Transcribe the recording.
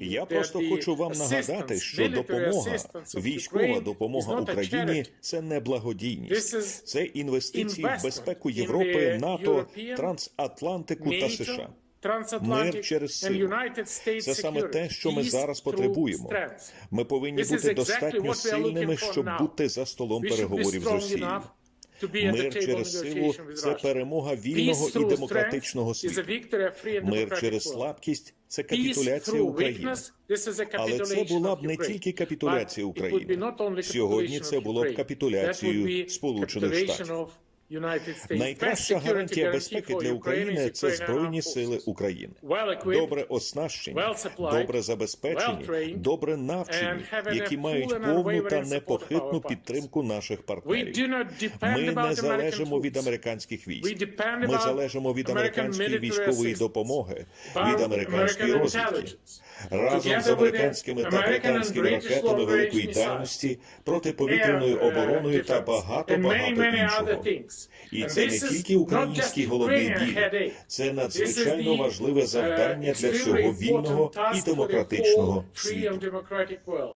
Я просто хочу вам нагадати, що допомога, військова допомога Україні це не благодійність, це інвестиції в безпеку Європи, НАТО, трансатлантику та США. Мир через силу. Це саме те, що ми зараз потребуємо. Ми повинні бути достатньо сильними, щоб бути за столом переговорів з Росією. Мир через силу це перемога вільного і демократичного світу. Мир через слабкість це капітуляція України. Але це була б не тільки капітуляція України. Сьогодні це було б капітуляцією Сполучених Штатів. Найкраща гарантія безпеки для України це збройні сили України. Добре оснащені, добре забезпечені, добре навчені, які мають повну та непохитну підтримку наших партнерів. Ми не залежимо від американських військ. Ми залежимо від американської військової допомоги, від американської розвідки. Разом з американськими та британськими ракетами великої дальності, протиповітряною обороною та багато багато іншого. І це не тільки український головний біль, це надзвичайно важливе завдання для всього вільного і демократичного світу.